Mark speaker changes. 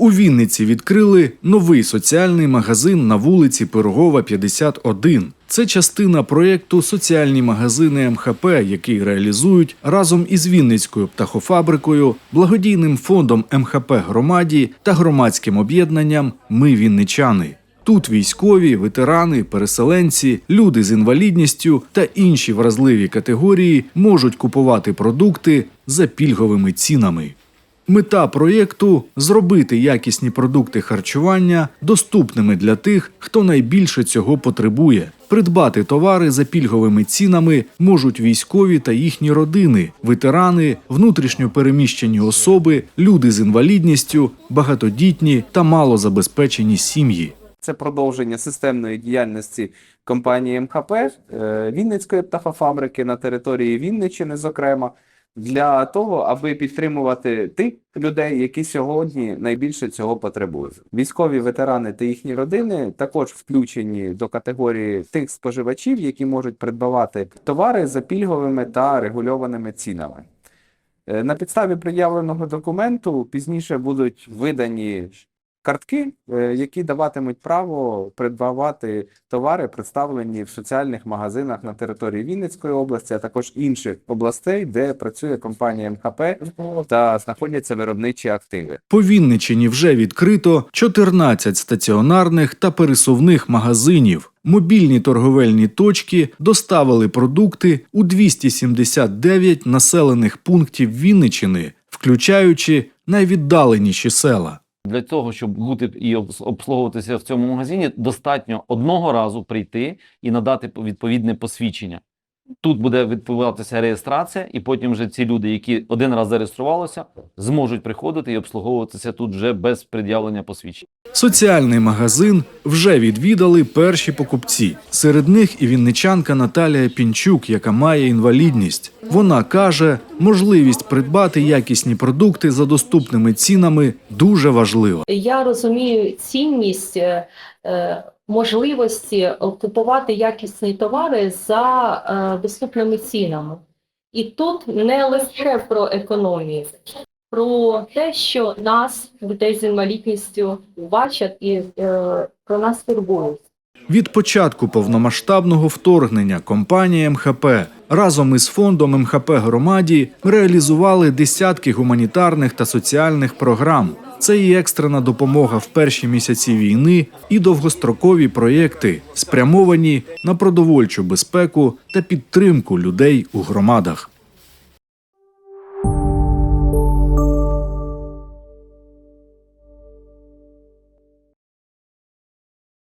Speaker 1: У Вінниці відкрили новий соціальний магазин на вулиці Пирогова, 51. Це частина проєкту Соціальні магазини МХП, який реалізують разом із Вінницькою птахофабрикою, благодійним фондом МХП громаді та громадським об'єднанням Ми Вінничани. Тут військові, ветерани, переселенці, люди з інвалідністю та інші вразливі категорії можуть купувати продукти за пільговими цінами. Мета проєкту зробити якісні продукти харчування доступними для тих, хто найбільше цього потребує. Придбати товари за пільговими цінами можуть військові та їхні родини, ветерани, внутрішньо переміщені особи, люди з інвалідністю, багатодітні та малозабезпечені сім'ї.
Speaker 2: Це продовження системної діяльності компанії МХП е, Вінницької птахофабрики на території Вінниччини, зокрема, для того, аби підтримувати тих людей, які сьогодні найбільше цього потребують. Військові ветерани та їхні родини також включені до категорії тих споживачів, які можуть придбавати товари за пільговими та регульованими цінами. Е, На підставі пред'явленого документу пізніше будуть видані картки, е, які даватимуть право придбавати товари, представлені в соціальних магазинах на території Вінницької області, а також інших областей, де працює компанія МХП та знаходяться виробничі активи.
Speaker 1: По Вінниччині вже відкрито 14 стаціонарних та пересувних магазинів. Мобільні торговельні точки доставили продукти у 279 населених пунктів Вінниччини, включаючи найвіддаленіші села.
Speaker 3: Для того, щоб бути і обслуговуватися в цьому магазині, достатньо одного разу прийти і надати відповідне посвідчення. Тут буде відбуватися реєстрація, і потім вже ці люди, які один раз зареєструвалися, зможуть приходити і обслуговуватися тут вже без пред'явлення посвідчень.
Speaker 1: Соціальний магазин вже відвідали перші покупці. Серед них і вінничанка Наталія Пінчук, яка має інвалідність. Вона каже, можливість придбати якісні продукти за доступними цінами дуже важлива.
Speaker 4: Я розумію цінність е, е, можливості купувати якісні товари за е, доступними цінами. І тут не лише про економію, про те, що нас, людей з інвалідністю, бачать і е, про нас турбують.
Speaker 1: Від початку повномасштабного вторгнення компанія МХП разом із фондом МХП громаді реалізували десятки гуманітарних та соціальних програм. Це і екстрена допомога в перші місяці війни, і довгострокові проєкти, спрямовані на продовольчу безпеку та підтримку людей у громадах.